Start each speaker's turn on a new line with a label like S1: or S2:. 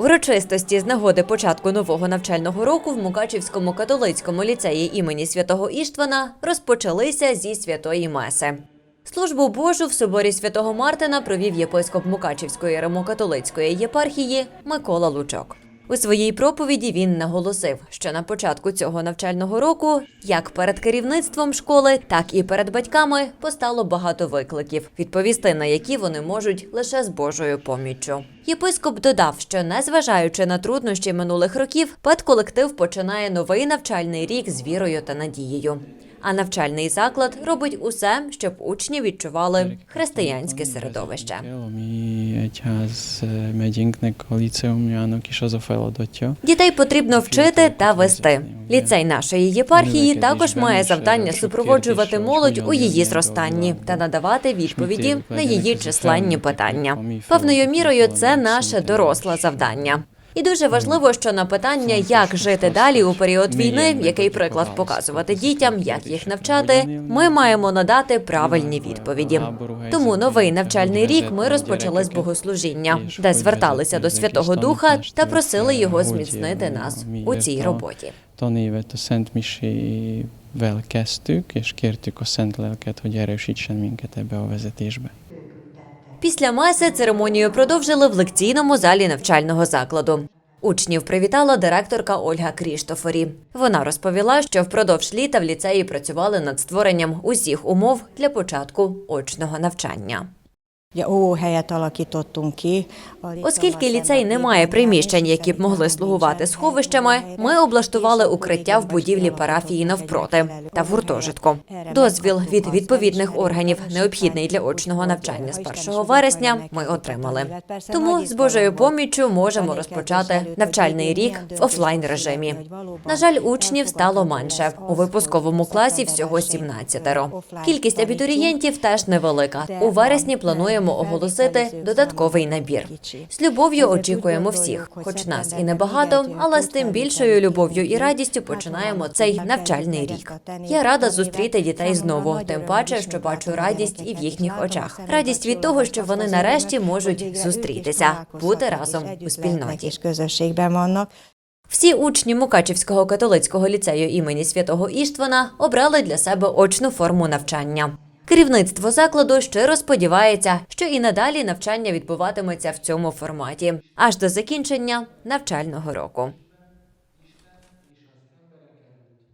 S1: Урочистості з нагоди початку нового навчального року в Мукачівському католицькому ліцеї імені святого Іштвана розпочалися зі святої Меси. Службу Божу в соборі святого Мартина провів єпископ Мукачівської римокатолицької єпархії Микола Лучок. У своїй проповіді він наголосив, що на початку цього навчального року, як перед керівництвом школи, так і перед батьками постало багато викликів, відповісти на які вони можуть лише з Божою поміччю. Єпископ додав, що незважаючи на труднощі минулих років, педколектив починає новий навчальний рік з вірою та надією. А навчальний заклад робить усе, щоб учні відчували християнське середовище.
S2: Feladatja.
S1: Дітей потрібно вчити та вести. Ліцей нашої єпархії також має завдання супроводжувати молодь у її зростанні та надавати відповіді на її численні питання. Певною мірою це наше доросле завдання. І дуже важливо, що на питання, як жити далі у період війни, який приклад показувати дітям, як їх навчати, ми маємо надати правильні відповіді. Тому новий навчальний рік ми розпочали з богослужіння, де зверталися до Святого Духа та просили його зміцнити нас у цій роботі.
S2: Kezdtük, és kértük a Szent Lelket, hogy erősítsen minket ebbe a vezetésbe.
S1: Після маси церемонію продовжили в лекційному залі навчального закладу. Учнів привітала директорка Ольга Кріштофорі. Вона розповіла, що впродовж літа в ліцеї працювали над створенням усіх умов для початку очного навчання. Оскільки ліцей не має приміщень, які б могли слугувати сховищами, ми облаштували укриття в будівлі парафії навпроти та в гуртожитку. Дозвіл від відповідних органів, необхідний для очного навчання з 1 вересня, ми отримали. Тому з Божою поміччю можемо розпочати навчальний рік в офлайн режимі. На жаль, учнів стало менше. У випусковому класі всього 17. Кількість абітурієнтів теж невелика. У вересні плануємо оголосити додатковий набір. З любов'ю очікуємо всіх, хоч нас і небагато, але з тим більшою любов'ю і радістю починаємо цей навчальний рік. Я рада зустріти дітей знову, тим паче, що бачу радість і в їхніх очах. Радість від того, що вони нарешті можуть зустрітися, бути разом у спільноті. Всі учні Мукачівського католицького ліцею імені святого Іштвана обрали для себе очну форму навчання. Керівництво закладу щиро сподівається, що і надалі навчання відбуватиметься в цьому форматі аж до закінчення навчального року.